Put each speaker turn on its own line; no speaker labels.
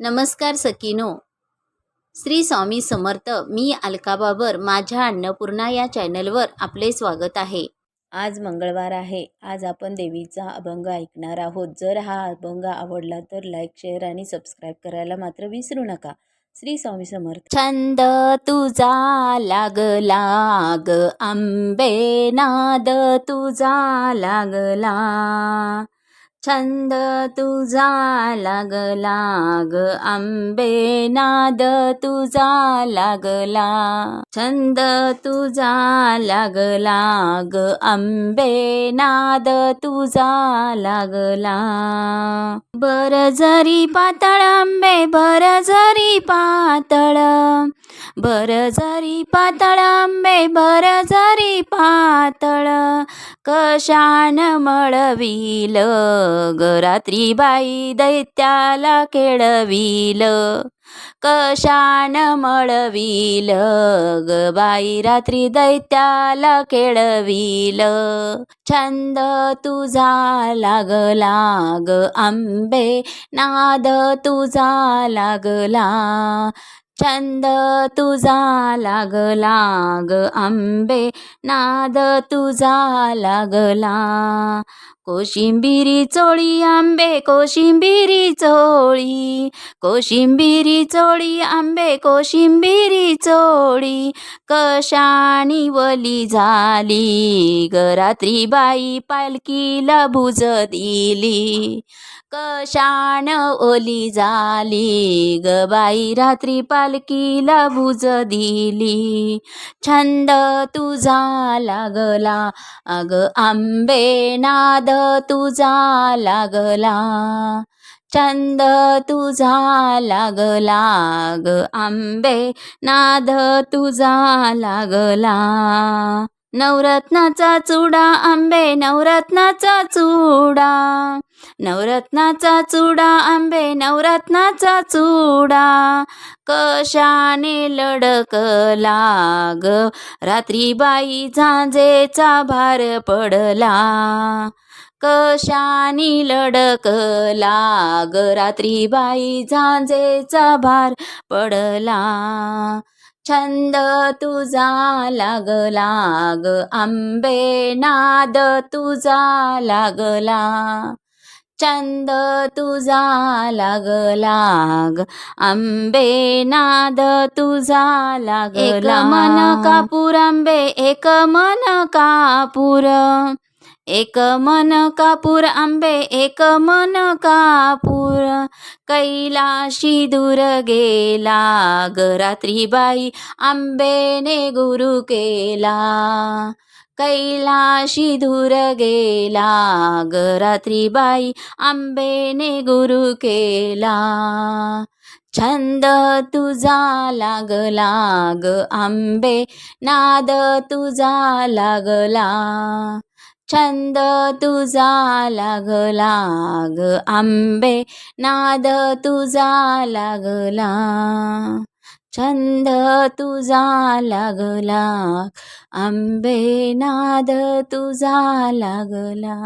नमस्कार सकीनो. श्री स्वामी समर्थ मी अलकाबाबर माझ्या अन्नपूर्णा या चॅनलवर आपले स्वागत आहे. आज मंगळवार आहे. आज आपण देवीचा अभंग ऐकणार आहोत. जर हा अभंग आवडला तर लाईक शेअर आणि सबस्क्राईब करायला मात्र विसरू नका. श्री स्वामी समर्थ. छंद तुझा लागला ग आंबे नाद तुझा लागला छंद तुझा लागला ग आंबे नाद तुझा लागला छंद तुझा लागला ग आंबे नाद तुझा लागला बर जरी पातळ आंबे बर जरी पातळ. बर जरी पातळ आंबे बर जरी पातळ. कशान मळविल ग रात्री बाई दैत्याला केळविल? कशान मळविल ग बाई? रात्री दैत्याला केळविल. छंद तुझा लागला ग आंबे. नाद तुझा लागला. छंद तुझा लागला ग आंबे. नाद तुझा लागला. कोशिंबिरी चोळी आंबे कोशिंबिरी चोळी. कोशिंबिरी चोळी आंबे कोशिंबिरी चोळी. कशानी वली झाली गरात्री बाई पालकीला भुज दिली. कशान ओली झाली ग बाई रात्री पालकीला भुज दिली. छंद तुझा लागला अग आंबे नाद तुझा लागला. छंद तुझा लागला. ग आंबे नाद तुझा लागला. नवरत्नाचा चुडा आंबे नवरत्नाचा चुडा. नवरत्नाचा चुडा आंबे नवरत्नाचा चुडा. कशाने लडकला ग? रात्री बाई झांजेचा भार पडला. कशानी लडकला ग रात्री बाई झांजेचा भार पडला. छंद तुझा लागला ग आंबे नाद तुझा लागला. छंद तुझा लागला ग आंबे नाद तुझा लागला. मन कापूर आंबे एक मन कापूर. एक मन कापूर आंबे एक मन कापूर. कैलाशी दूर गेला ग रात्री बाई आंबेने गुरु केला. कैलाशी दूर गेला ग रात्री बाई आंबेने गुरु केला. छंद तुझा लागला ग आंबे नाद तुझा लागला. छंद तुझा लागला ग आंबे नाद तुझा लागला छंद तुझा लागला आंबे नाद तुझा लागला